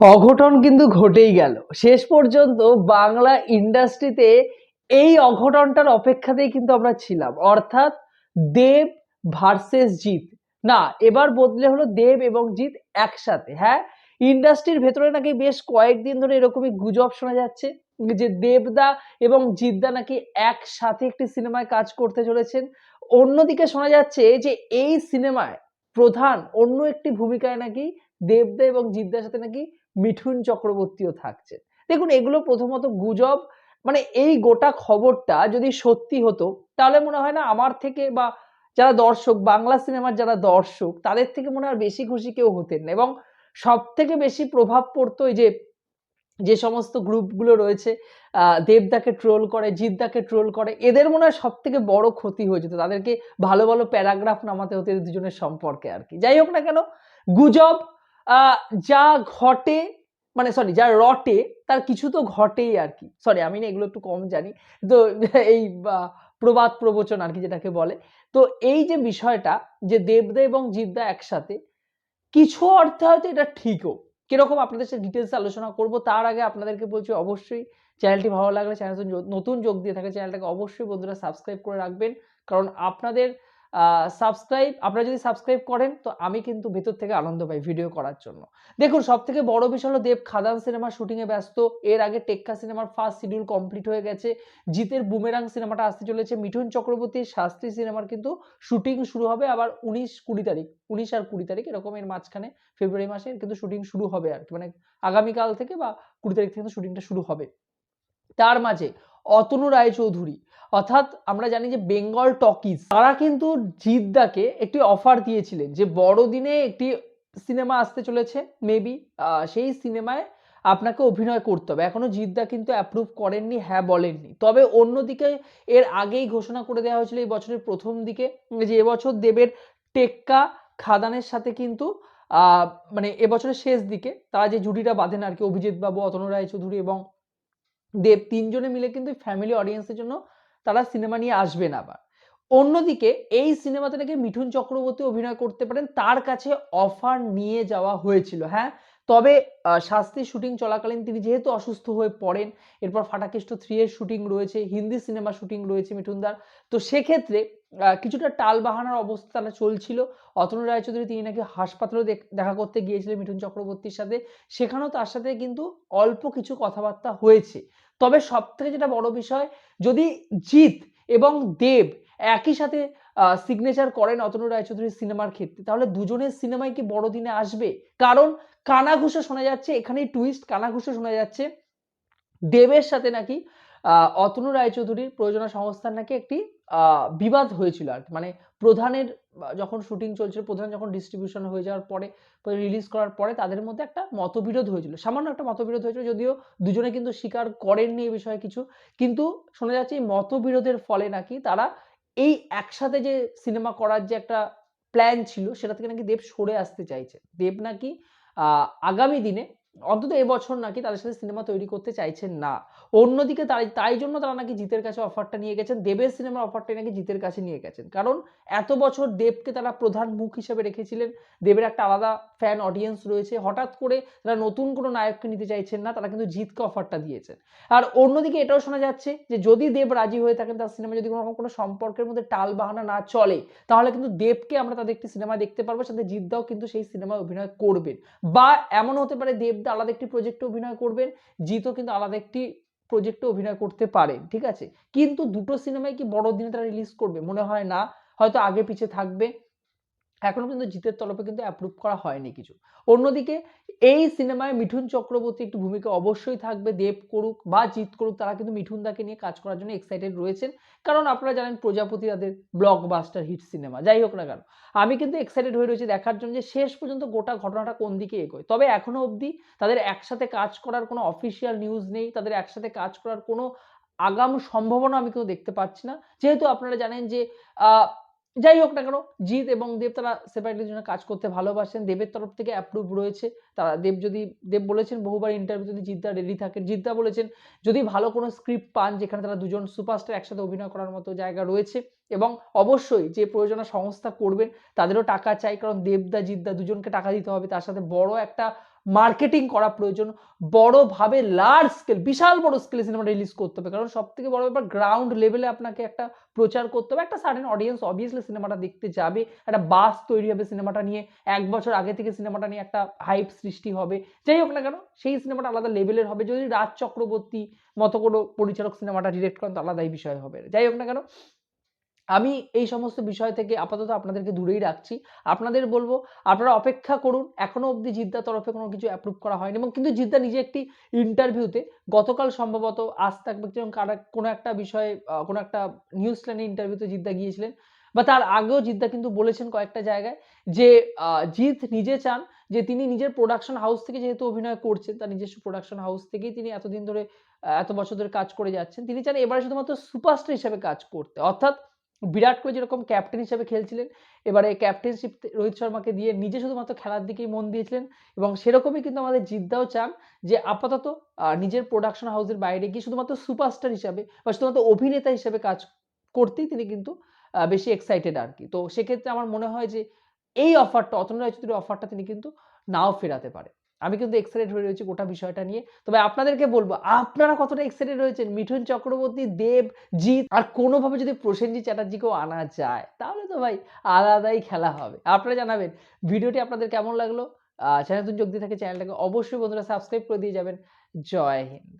অঘটন কিন্তু ঘটেই গেল। শেষ পর্যন্ত বাংলা ইন্ডাস্ট্রিতে এই অঘটনটার অপেক্ষাতেই কিন্তু আমরা ছিলাম। অর্থাৎ দেব ভার্সেস জিৎ। না, এবার বদলে হলো দেব এবং জিৎ একসাথে। হ্যাঁ ইন্ডাস্ট্রির ভেতরে নাকি বেশ কয়েকদিন ধরে এরকমই গুজব শোনা যাচ্ছে যে দেবদা এবং জিদ্দা নাকি একসাথে একটি সিনেমায় কাজ করতে চলেছেন। অন্যদিকে শোনা যাচ্ছে যে এই সিনেমায় প্রধান অন্য একটি ভূমিকায় নাকি দেবদা এবং জিদ্দার সাথে নাকি মিঠুন চক্রবর্তীও থাকছে। দেখুন, এগুলো প্রথমত গুজব মানে এই গোটা খবরটা যদি সত্যি হতো, তাহলে মনে হয় না আমার থেকে বা যারা দর্শক, বাংলা সিনেমার যারা দর্শক, তাদের থেকে মনে হয় বেশি খুশি কেউ হতেন না। এবং সব থেকে বেশি প্রভাব পড়তো এই যে যে সমস্ত গ্রুপগুলো রয়েছে দেবদাকে ট্রোল করে জিদ্দাকে ট্রোল করে, এদের মনে হয় সব থেকে বড় ক্ষতি হয়ে যেত। তাদেরকে ভালো ভালো প্যারাগ্রাফ নামাতে হতো দুজনের সম্পর্কে আর কি। যাই হোক না কেন, গুজব যা ঘটে মানে সরি যা রটে, তার কিছু তো ঘটেই আর কি। সরি আমি না এগুলো একটু কম জানি। তো এই প্রবাদ প্রবচন আর কি যেটাকে বলে। তো এই যে বিষয়টা যে দেবদা এবং জিদ্দা একসাথে, কিছু অর্থে হয়তো এটা ঠিকও। কীরকম আপনাদের সাথে ডিটেলস আলোচনা করব, তার আগে আপনাদেরকে বলছি অবশ্যই চ্যানেলটি ভালো লাগলে চ্যানেল নতুন যোগ দিয়ে থাকে চ্যানেলটাকে অবশ্যই বন্ধুরা সাবস্ক্রাইব করে রাখবেন। কারণ আপনাদের সাবস্ক্রাইব আপনারা যদি সাবস্ক্রাইব করেন, তো আমি কিন্তু ভেতর থেকে আনন্দ পাই ভিডিও করার জন্য। দেখুন সব থেকে বড় বিষয় হলো দেব খাদান সিনেমার শুটিংয়ে ব্যস্ত। এর আগে টেক্কা সিনেমার ফার্স্ট শিডিউল কমপ্লিট হয়ে গেছে। জিতের বুমেরাং সিনেমাটা আসতে চলেছে। মিঠুন চক্রবর্তীর শাস্ত্রী সিনেমার কিন্তু শুটিং শুরু হবে আবার উনিশ কুড়ি তারিখ, উনিশ আর কুড়ি তারিখ এরকম এর মাঝখানে ফেব্রুয়ারি মাসে কিন্তু শুটিং শুরু হবে আর কি। মানে আগামীকাল থেকে বা কুড়ি তারিখ থেকে শুটিংটা শুরু হবে। তার মাঝে অতনু রায়চৌধুরী অর্থাৎ আমরা জানি যে বেঙ্গল টকিজ, তারা কিন্তু জিদ্দাকে একটি অফার দিয়েছিলেন যে বড়দিনে একটি সিনেমা আসতে চলেছে মেবি সেই সিনেমায় আপনাকে অভিনয় করতে হবে। এখনও জিদ্দা কিন্তু অ্যাপ্রুভ করেননি হ্যাঁ বলেননি। তবে অন্যদিকে এর আগেই ঘোষণা করে দেওয়া হয়েছিল এই বছরের প্রথম দিকে যে এবছর দেবের টেক্কা খাদানের সাথে কিন্তু মানে এবছরের শেষ দিকে তারা যে জুটিটা বাঁধেন আর কি, অভিজিৎ বাবু, অতনু রায়চৌধুরী এবং দেব, তিনজনে মিলে কিন্তু ফ্যামিলি অডিয়েন্সের জন্য তারা সিনেমা নিয়ে আসবেন আবার। অন্যদিকে এই সিনেমাতে নাকি মিঠুন চক্রবর্তী অভিনয় করতে পারেন, তার কাছে অফার নিয়ে যাওয়া হয়েছিল হ্যাঁ? তবে শাস্তি শুটিং চলাকালীন তিনি যেহেতু অসুস্থ হয়ে পড়েন, এরপর ফাটাকেষ্ট থ্রি এর শুটিং রয়েছে, হিন্দি সিনেমা শুটিং রয়েছে মিঠুনদার। তো সেক্ষেত্রে কিছুটা টাল বাহানার অবস্থা তারা চলছিল। অতনু রায়চৌধুরী তিনি নাকি হাসপাতালে দেখা করতে গিয়েছিলেন মিঠুন চক্রবর্তীর সাথে। সেখানেও তার সাথে কিন্তু অল্প কিছু কথাবার্তা হয়েছে। তবে সব থেকে যেটা বড় বিষয়, যদি জিৎ এবং দেব একই সাথে সিগনেচার করেন অতনু রায়চৌধুরীর সিনেমার ক্ষেত্রে, তাহলে দুজনের সিনেমায় কি বড়দিনে আসবে কারণ কানাঘুষো শোনা যাচ্ছে, এখানেই টুইস্ট কানাঘুষো শোনা যাচ্ছে দেবের সাথে নাকি অতনু রায়চৌধুরীর প্রযোজনা সংস্থার নাকি একটি বিবাদ হয়েছিল আর। মানে প্রধানের যখন শুটিং চলছিল, প্রধান যখন ডিস্ট্রিবিউশন হয়ে যাওয়ার পরে রিলিজ করার পরে তাদের মধ্যে একটা মতবিরোধ হয়েছিল। সামান্য একটা মতবিরোধ হয়েছিল, যদিও দুজনে কিন্তু স্বীকার করেননি এই বিষয়ে কিছু। কিন্তু শোনা যাচ্ছে এই মতবিরোধের ফলে নাকি তারা এই একসাথে যে সিনেমা করার যে একটা প্ল্যান ছিল, সেটা থেকে নাকি দেব সরে আসতে চাইছে। দেব নাকি আগামী দিনে অন্তত এবছর নাকি তাদের সাথে সিনেমা তৈরি করতে চাইছেন না। অন্যদিকে তাই তাই জন্য তারা নাকি জিতের কাছে অফারটা নিয়ে গেছেন। দেবের সিনেমার অফারটা নাকি জিতের কাছে নিয়ে গেছেন। কারণ এত বছর দেবকে তারা প্রধান মুখ হিসেবে রেখেছিলেন। দেবের একটা আলাদা ফ্যান অডিয়েন্স রয়েছে। হঠাৎ করে তারা নতুন কোনো নায়ককে নিতে চাইছেন না, তারা কিন্তু জিতকে অফারটা দিয়েছেন। আর অন্যদিকে এটাও শোনা যাচ্ছে যে যদি দেব রাজি হয়ে থাকেন, তার সিনেমা যদি কোনো কোনো সম্পর্কের মধ্যে টাল বাহানা না চলে, তাহলে কিন্তু দেবকে আমরা তাদের একটি সিনেমা দেখতে পারব, সাথে জিদ্দাও কিন্তু সেই সিনেমায় অভিনয় করবেন। বা এমন হতে পারে দেবদা আলাদা একটি প্রজেক্টে অভিনয় করবেন, জিতও কিন্তু আলাদা একটি প্রজেক্টে অভিনয় করতে পারে ঠিক আছে? কিন্তু দুটো সিনেমায় কি বড় দিনে তারা রিলিজ করবে? মনে হয় না। হয়তো আগে পিছে থাকবে। এখনও কিন্তু জিতের তরফে কিন্তু অ্যাপ্রুভ করা হয়নি কিছু। অন্যদিকে এই সিনেমায় মিঠুন চক্রবর্তী একটি ভূমিকা অবশ্যই থাকবে। দেব করুক বা জিৎ করুক, তারা কিন্তু মিঠুন দাকে নিয়ে কাজ করার জন্য এক্সাইটেড রয়েছেন। কারণ আপনারা জানেন প্রজাপতি তাদের ব্লকবাস্টার হিট সিনেমা যাই হোক না কেন, আমি কিন্তু এক্সাইটেড হয়ে রয়েছি দেখার জন্য যে শেষ পর্যন্ত গোটা ঘটনাটা কোন দিকে এগোয়। তবে এখনও অবধি তাদের একসাথে কাজ করার কোনো অফিসিয়াল নিউজ নেই, তাদের একসাথে কাজ করার কোনো আগাম সম্ভাবনা আমি কেউ দেখতে পাচ্ছি না। যেহেতু আপনারা জানেন যে যাই হোক না কেন, জিৎ এবং দেব তারা সেপারেটলি জন্য কাজ করতে ভালোবাসেন। দেবের তরফ থেকে অ্যাপ্রুভ রয়েছে। তারা, দেব যদি, দেব বলেছেন বহুবার ইন্টারভিউ যদি জিদ্দা রেডি থাকেন। জিদ্দা বলেছেন, যদি ভালো কোনো স্ক্রিপ্ট পান যেখানে তারা দুজন সুপারস্টার একসাথে অভিনয় করার মতো জায়গা রয়েছে এবং অবশ্যই যে প্রয়োজনা সংস্থা করবেন, তাদেরও টাকা চাই। কারণ দেবদা জিদ্দা দুজনকে টাকা দিতে হবে। তার সাথে বড় একটা মার্কেটিং করা প্রয়োজন, বড়ভাবে লার্জ স্কেল বিশাল বড় স্কেলে সিনেমা রিলিজ করতে হবে। কারণ সব থেকে বড় ব্যাপার গ্রাউন্ড লেভেলে আপনাকে একটা প্রচার করতে হবে। একটা সার্টেন অডিয়েন্স অবভিয়াসলি সিনেমাটা দেখতে যাবে। একটা বাস তৈরি হবে সিনেমাটা নিয়ে। এক বছর আগে থেকে সিনেমাটা নিয়ে একটা হাইপ সৃষ্টি হবে। যাই হোক না কেন, সেই সিনেমাটা আলাদা লেভেলের হবে। যদি রাজ চক্রবর্তী মতো কোনো পরিচালক সিনেমাটা ডিরেক্ট করেন, তো আলাদাই বিষয় হবে। যাই হোক না কেন আমি এই সমস্ত বিষয় থেকে আপাতত আপনাদেরকে দূরেই রাখছি। আপনাদের বলব, আপনারা অপেক্ষা করুন, এখনও অবধি জিদ্দার তরফে কোনো কিছু অ্যাপ্রুভ করা হয়নি এবং কিন্তু জিদ্দা নিজে একটি ইন্টারভিউতে গতকাল সম্ভবত আজ তাক এবং কোনো একটা বিষয়ে কোনো একটা নিউজ চ্যানেল ইন্টারভিউতে জিদ্দা গিয়েছিলেন। বা তার আগেও জিদ্দা কিন্তু বলেছেন কয়েকটা জায়গায় যে জিৎ নিজে চান যে, তিনি নিজের প্রোডাকশন হাউস থেকে যেহেতু অভিনয় করছেন, তার নিজস্ব প্রোডাকশন হাউস থেকেই তিনি এতদিন ধরে এত বছর ধরে কাজ করে যাচ্ছেন। তিনি চান এবারে শুধুমাত্র সুপারস্টার হিসেবে কাজ করতে। অর্থাৎ বিরাট কোহলি যেরকম ক্যাপ্টেন হিসেবে খেলছিলেন, এবারে ক্যাপ্টেনশিপ রোহিত শর্মাকে দিয়ে নিজে শুধুমাত্র খেলার দিকেই মন দিয়েছিলেন এবং সেরকমই কিন্তু আমাদের জিদ্দাও চান যে আপাতত নিজের প্রোডাকশন হাউসের বাইরে গিয়ে শুধুমাত্র সুপারস্টার হিসাবে বা শুধুমাত্র অভিনেতা হিসেবে কাজ করতেই তিনি কিন্তু বেশি এক্সাইটেড আর কি। তো সেক্ষেত্রে আমার মনে হয় যে, এই অফারটা অতনু রায়চৌধুরীর অফারটা তিনি কিন্তু নাও ফেরাতে পারে। আমি কিন্তু এক্সাইটেড হয়ে রয়েছি গোটা বিষয়টা নিয়ে। তবে আপনাদেরকে বলব, আপনারা কতটা এক্সাইটেড রয়েছেন? মিঠুন চক্রবর্তী, দেব, জিৎ আর কোনোভাবে যদি প্রসেনজিৎ চ্যাটার্জিকেও আনা যায়, তাহলে তো ভাই আলাদাই খেলা হবে। আপনারা জানাবেন, ভিডিওটি আপনাদের কেমন লাগল? চ্যানেল যোগ দিয়ে থাকে চ্যানেলটাকে অবশ্যই বন্ধুরা সাবস্ক্রাইব করে দিয়ে যাবেন। জয় হিন্দ।